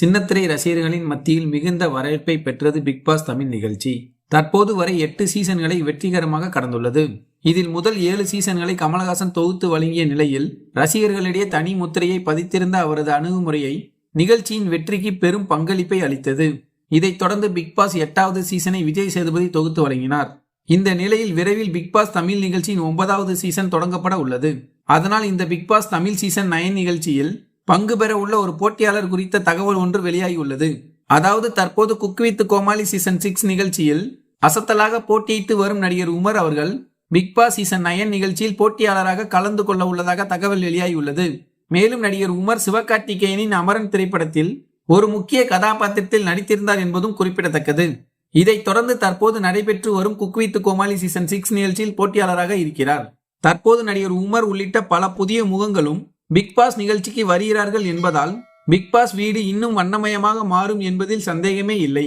சின்னத்திரை ரசிகர்களின் மத்தியில் மிகுந்த வரவேற்பை பெற்றது பிக்பாஸ் தமிழ் நிகழ்ச்சி. தற்போது வரை எட்டு சீசன்களை வெற்றிகரமாக கடந்துள்ளது. இதில் முதல் ஏழு சீசன்களை கமலஹாசன் தொகுத்து வழங்கிய நிலையில் ரசிகர்களிடையே தனி முத்திரையை பதித்திருந்த அவரது அணுகுமுறையை நிகழ்ச்சியின் வெற்றிக்கு பெரும் பங்களிப்பை அளித்தது. இதைத் தொடர்ந்து பிக்பாஸ் எட்டாவது சீசனை விஜய் சேதுபதி தொகுத்து வழங்கினார். இந்த நிலையில் விரைவில் பிக்பாஸ் தமிழ் நிகழ்ச்சியின் ஒன்பதாவது சீசன் தொடங்கப்பட உள்ளது. அதனால் இந்த பிக்பாஸ் தமிழ் சீசன் நயன் நிகழ்ச்சியில் பங்கு பெற உள்ள ஒரு போட்டியாளர் குறித்த தகவல் ஒன்று வெளியாகியுள்ளது அதாவது தற்போது cook with Komali season six நிகழ்ச்சியில் அசத்தலாக போட்டியிட்டு வரும் நடிகர் உமர் அவர்கள் பிக் பாஸ் சீசன் நயன் நிகழ்ச்சியில் போட்டியாளராக கலந்து கொள்ள உள்ளதாக தகவல் வெளியாகியுள்ளது மேலும் நடிகர் உமர் சிவகார்த்திகேயனின் அமரன் திரைப்படத்தில் ஒரு முக்கிய கதாபாத்திரத்தில் நடித்திருந்தார் என்பதும் குறிப்பிடத்தக்கது. இதைத் தொடர்ந்து தற்போது நடைபெற்று வரும் cook with Komali season six நிகழ்ச்சியில் போட்டியாளராக இருக்கிறார். தற்போது நடிகர் உமர் உள்ளிட்ட பல புதிய முகங்களும் பிக் பாஸ் நிகழ்ச்சிக்கு வருகிறார்கள் என்பதால் பிக் பாஸ் வீடு இன்னும் வண்ணமயமாக மாறும் என்பதில் சந்தேகமே இல்லை.